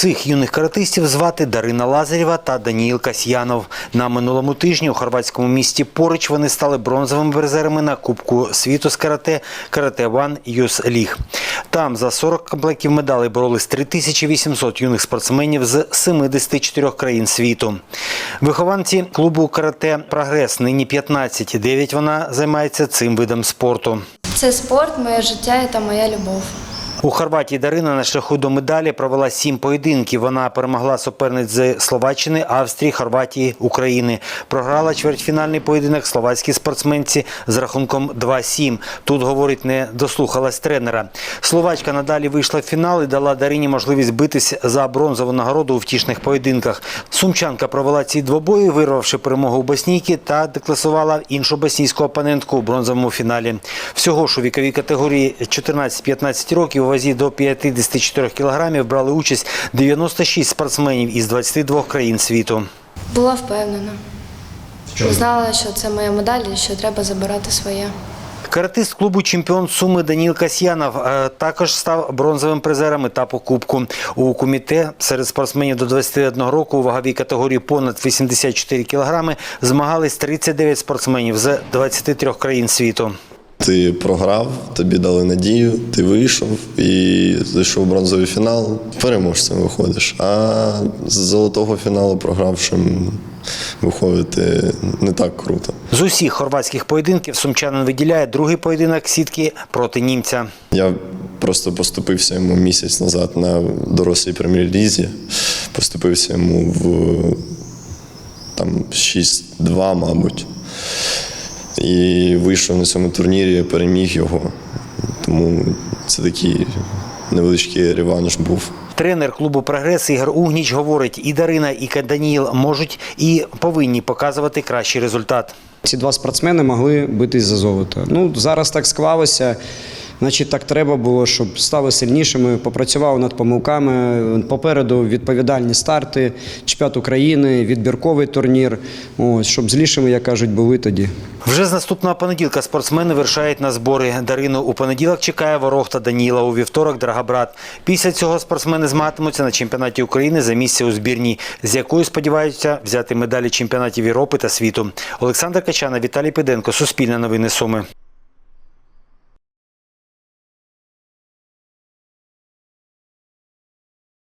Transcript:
Цих юних каратистів звати Дарина Лазарєва та Даніїл Касьянов. На минулому тижні у хорватському місті Поруч вони стали бронзовими призерами на Кубку світу з карате Карате Ван Юс Ліг. Там за 40 комплектів медалей боролись 3800 юних спортсменів з 74 країн світу. Вихованці клубу карате Прогрес нині 15. 9 вона займається цим видом спорту. Це спорт, моє життя та моя любов. У Хорватії Дарина на шляху до медалі провела сім поєдинків. Вона перемогла суперниць з Словаччини, Австрії, Хорватії, України. Програла чвертьфінальний поєдинок словацькій спортсменці з рахунком 2-7. Тут, говорить, не дослухалась тренера. Словачка надалі вийшла в фінал і дала Дарині можливість битись за бронзову нагороду у втішних поєдинках. Сумчанка провела ці двобої, вирвавши перемогу у боснійки та декласувала іншу боснійську опонентку у бронзовому фіналі. Всього ж у віковій категорії 14-15 років вазі до 54 кілограмів брали участь 96 спортсменів із 22 країн світу. Була впевнена. Знала, що це моя медаль і що треба забирати своє. Каратист клубу чемпіон Суми Даніл Касьянов е, також став бронзовим призером етапу Кубку. У куміте серед спортсменів до 21 року у ваговій категорії понад 84 кілограми змагались 39 спортсменів з 23 країн світу. Ти програв, тобі дали надію, ти вийшов і зайшов в бронзовий фінал. Переможцем виходиш. А з золотого фіналу програвшим виходити не так круто. З усіх хорватських поєдинків сумчанин виділяє другий поєдинок сітки проти німця. Я просто поступився йому місяць назад на дорослій прем'єр-лізі. Поступився йому в там 6-2, мабуть. І вийшов на цьому турнірі, переміг його. Тому це такий невеличкий реванш був. Тренер клубу Прогрес Ігор Угніч говорить, і Дарина, і Даніїл можуть і повинні показувати кращий результат. Ці два спортсмени могли битись за золото. Ну зараз так склалося. Значить, так треба було, щоб стали сильнішими, попрацювали над помилками. Попереду відповідальні старти, чемпіонат України, відбірковий турнір. Ось, щоб злішими, як кажуть, були тоді. Вже з наступного понеділка спортсмени вирушають на збори. Дарину у понеділок чекає Ворог та Даніла. У вівторок Драгобрат. Після цього спортсмени змагатимуться на чемпіонаті України за місце у збірній, з якою сподіваються взяти медалі чемпіонатів Європи та світу. Олександр Качана, Віталій Пиденко, Суспільне новини Суми.